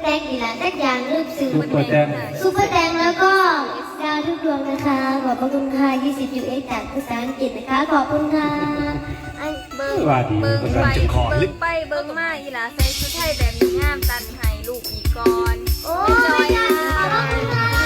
แตงอีกหลายสักอย่างรูปสื่อซุปเปอร์แจ้งซูเปอร์แตงแล้วก็ดาวทุกดวงนะคะ ขอบพระคุณค่ะ 20 US จากภาษาอังกฤษนะคะ ขอบคุณค่ะอันเบิ้งว่าดีเบิ้งภาไปษาอังกฤษขอลึเบิ้กงไปเบิ้งมาอีหล่าใส่ชุดไทยแบบนี้งามตันให้ลูกอีกก่อนโอ้จอยยนะขอบคุณค่ะ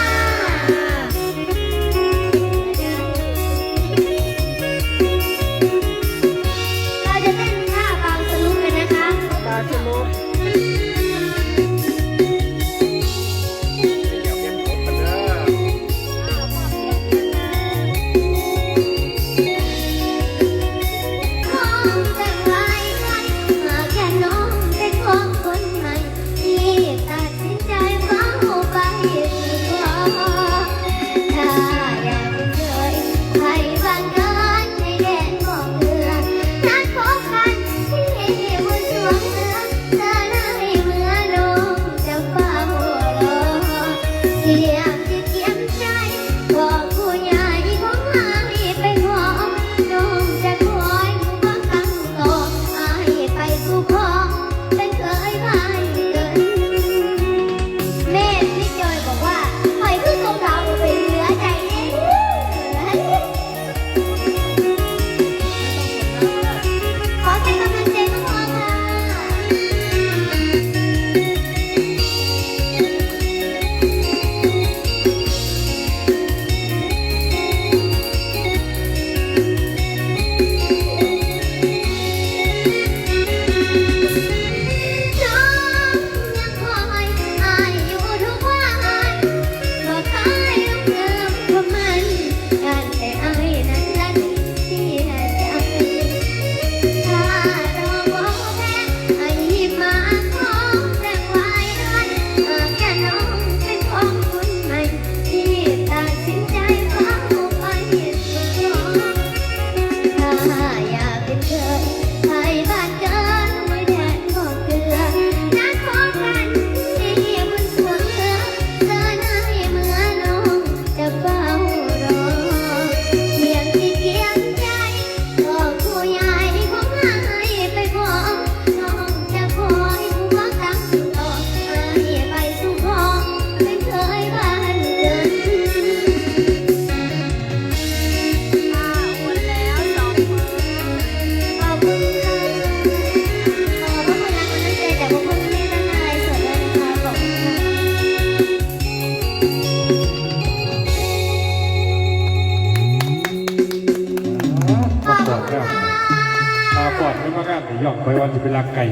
มาปอดไม่มากล้าแต่ย่องไปวันจะเป็นรักไก่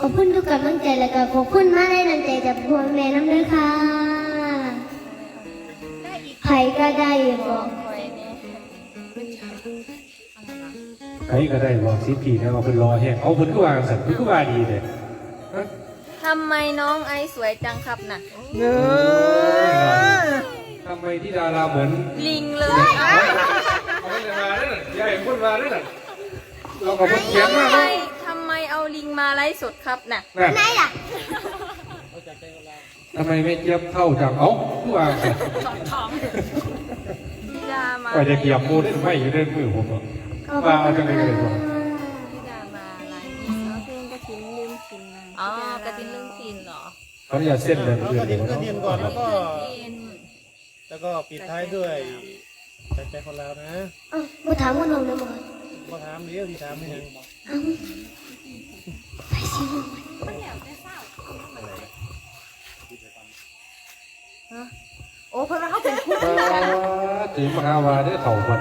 ขอบคุณทุกกำลังใจและก็ขอบคุณมากได้น้ำใจจากพวกแม่น้ำเด้อค่ะใครก็ได้บอกคอยเนี่ยใครก็ได้บอกซีพีนะว่าเป็นรอแห้งเอาเพิ่นก็วางสัตว์เพิ่นก็ว่าดีเลยทำไมน้องไอซ์สวยจังครับน่ะทำไมที่ดาราเหมือน ลิงเลย เอาไม่ได้มาแล้วน่ะยายพูดมาแล้วน่ะเราก็พูดเขียนมาทำไมแล้วทำไมเอาลิงมาไลฟ์สดครับน่ะนั่นไหนล่ะทำไมไม่เทียบเท่าจังเอ้าผู้วางสัตว์พี่ดามาก็จะเกียบมูได้ไม่อยู่ในมือผมอะขอบพระว่าเอาคุจัณงเลยค่ะเลยบอกพี่ดามาไลฟ์เอาเพลงกระถิ่นลืมกินมาอ๋อกระถิ่นลืมกินเหรอเขาอยากเส้นเลยเราเพื่กอระนดิ่งกระดิ่งก่อนแล้วก็กินแล้วก็ปิดท้ายด้วย ใจใจคนเรานะเอ้ามาถามคุณน้องนะหมอมาถามเดี๋ยวที่ถามไม่ยังเอ้าไปสิลูกโอ้เพราะว่าเขาเป็นคู่ถึงมหาวาได้เถ่าวัน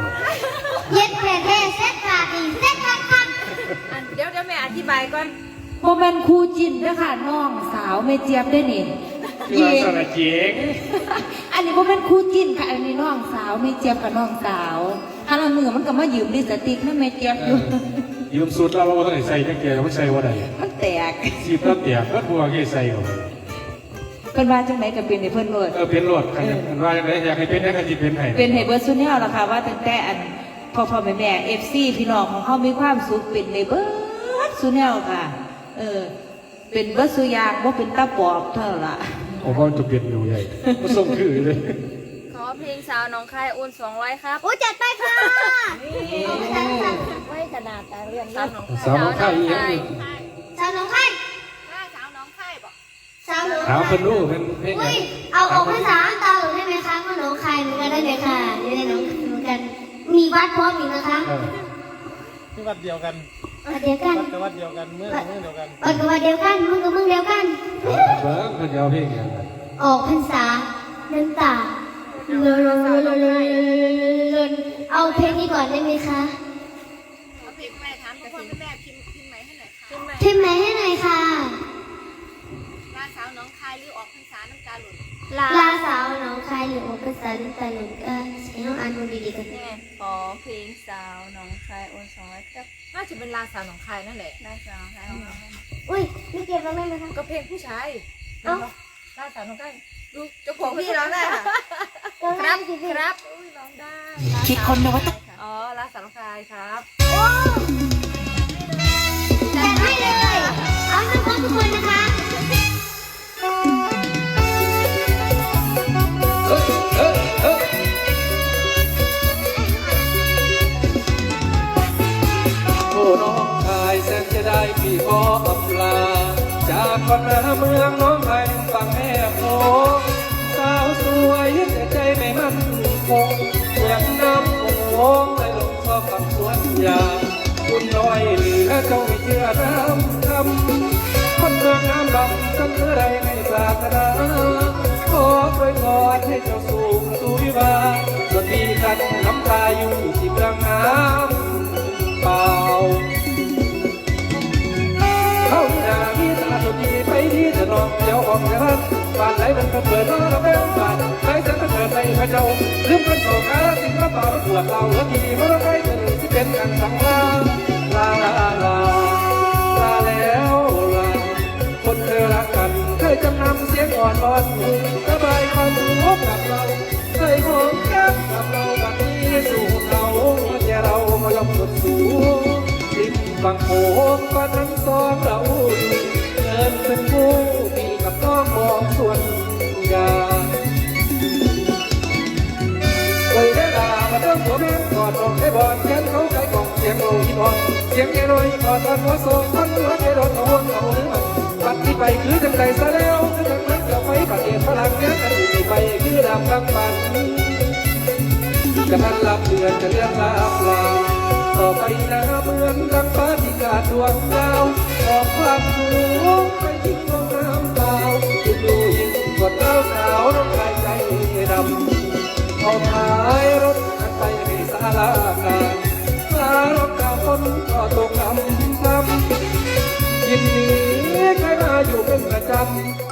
เย็ดแผลแท้เซ็ตปากอีกเซ็ตปากคันอันเดี๋ยวเดี๋ยวแม่อธิบายก่อนโมเมนครูจินนะคะน้องสาวเมเจี๊ยบได้นี่คือว่าสระเจง อันนี้โมเมนครูจินค่ะ อันนี้น้องสาวเมเจี๊ยบกับน้องสาวฮาละมือมันก็มายืมลิปสติกนะเมเจี๊ยบอยู่ ยืมสูตรเราเราต้องใส่จังเกียร์ไม่ใส่ว่าใดมันแตกสีบแล้วเตียก็บัวกี่ใส่เอาไปเพิ่นว่าจังไหนก็เป็นให้เพิ่นโลดเออเป็นรถใครมันว่าอย่างไรอยากให้เป็นได้ก็จะเป็นให้เป็นให้เบิร์ดซุนแนลล่ะค่ะว่าตั้งแต่อันพ่อพ่อแม่แม่เอฟซีพี่น้องของเขามีความสุขเป็นในเบิร์ดซุนแนลค่ะ เออ เป็นเบิร์ดสุอยางว่าเป็นตาปอบเท่านั้นล่ะ ผมว่าจะเป็นอยู่ใหญ่ก็ส่งคือเลย ขอเพลงสาวน้องคายโอนสองร้อยครับโอ้จัดไปค่ะเอาไปจัดค่ะไม่ขนาดแต่เรียนสาวน้องสาวน้องคายอีหยังนี่สาวน้องไข่สาวน้องคายบอกสาวน้องถามไข่เพิ่นรู้เป็นเพลงหอุ้ยัยงเอาออกภาษาตาหรือได้ไหมคะว่าน้องไข่เหมือนกันได้ไหมคะอยู่ในน้องเหมือนกัน มีวัดพร้อมอีกนะคะเออที่วัดเดียวกัน วัดเดียวกันวัดกับวัดเดียวกันเมื่อเมื่อเดียวกันวัดกับวัดเดียวกันมึงกับมึงเดียวกันถามเบิ่งเพิ่นจะเอาเพลงหยังออกพรรษาน้ำตาลนลนลนลนลนลนเอาเพลงนี้ก่อนได้ไหมคะเอาเพลงแม่ถามทุกคนแม่พิมพ์พิมพ์ไหมให้หน่อยค่ะพิมพ์ไหมพิมพ์ไหนให้หน่อยค่ะลาสาวน้องคายหรือออกพรร ษาน้ำตาหล่นลาสาวน้องคายหรือออกพรรษาน้ำตาหนุนเออใช้น้องอ่านดูดีๆกันนี่ไงขอเพลงสาวน้องคายโอนสองร้อยครับน่าจะเป็นลาสาวน้องคายนั่นแหละลาสาวน้องคายอุ้ยไม่เก็บแล้วไหมคะก็เพลงผู้ชายเอ้าลาสาวน้องคายดูเจ้าของพี่ร้องได้ค่ะก็คไม่รับสิพี่ครับอุ้ยร้องได้คิดคนนวัตอ๋อลาสาวน้องคายครับโอ้จัดให้เลยเอาให้ครบทุกคนนะคะ พี่ขออำลา จากบ้านนาเมืองน้องไทยฝั่งแม่โขงสาวสวยแต่ใจไม่มั่นคงเหมือนน้ำโขงไหลลงซอกฝั่งสวนยางคุณน้อยเหลือเจ้าไม่เชื่อน้ำคำคนเมืองน้ำลำกันเมื่อไรไม่ปรารถนา ขอไว้ก่อนให้เจ้าสู่ประตูวิวาส่วนดีกันน้ำตาอยู่ที่เมืองน้ำเปล่าเข้าที่นามีตาสุดดีไปดีจะนองเดี๋ยวออกจากบ้านบ้านไหนมันก็เปิดน้องระแวงบ้านไหนฉันก็เปิดไปพระเจ้าลืมกันโศกาสิ่งกระเป๋าปวดเราเหลือดีเมื่อไรจะหนึ่งที่เป็นกันสังลาลาลา อนบอนสบายความรู้กับเราเคยหอมแก้มกับเราวันนี้สู่เขาแค่เราก็ยอมกดสูงริมฝั่งโขงบ้านนั้นสองเราเดินเป็นผู้มีกับน้องมองส่วนยาโอ้ยเวลามาเริ่มหัวแม่กอดอกให้บอดแขนเขาใจกล่องเสียงโอ้ยบอดเสียงแย่อยกอดตอนหัวโศกมันหัวใจโดนเอาวนเอาเนื้อปัดที่ ไปคือจังใจซะแล้วคือจังนั้นกับไฟปัดเอ็นพลังแก่กันที่ไปคือดำกำปันกระนั้นลับเดือนจะเลื่อนลาปลาต่อไปนะเหมือนดังฟ้าที่กาดดวงดาวออกความสูงไปทิ้งลงน้ำเปล่ายิ่ดูยิ่งกดเท้าสาวน้องกายใจดำเอาท้ายรถกันไปในศาลาการสารกาฝนก็ตกลำลำ นี้ใครมาอยู่เป็นประจำ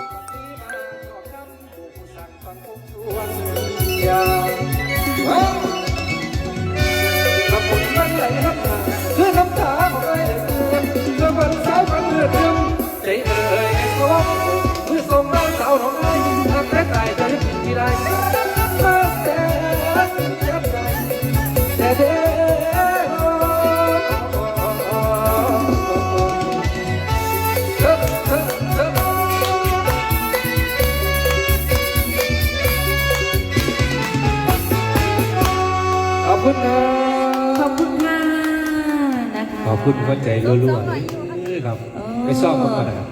คะขอบคุณหัวใจรัวๆเออครับไปซ่อมมันก่อนนะครับ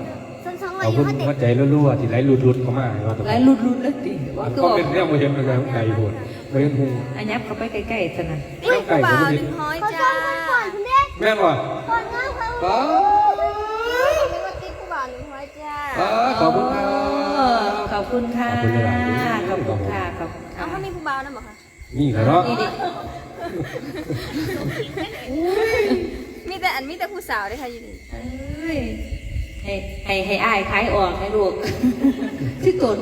ส้นสองขอบคุณหัวใจรัวๆที่ไหลรุดๆเข้ามาครับหลายรุ่นรุ่นเลยดิว่ามันตัก็วเป็นเรื่องโมเห็นนะครับไก่โหดไม่เห็นหูอันยับเข้าไปใกล้ๆจะนะไก่ผมไม่เห็นห้อยขอจ้าส้นก่อนคุณเด็กแม่นว่ะก่อนงามค่ะป้าไม่ว่าติ๊กผู้บ่าวหรือห้อยจ้าป้าขอบคุณครัเออบขอบคุณค่ะขอบคุณหลายๆขอบคุณค่ะขอบคุณเอาค่ะเขามีผู้บ่าวนั่นเหรอคะนี่แหละเนาะนี่ดิ มีแต่อันมีแต่ผู้สาวเลยค่ะอยู่นี่เอ้ยให้ให้ให้อายขายออกให้ลูกที่ตน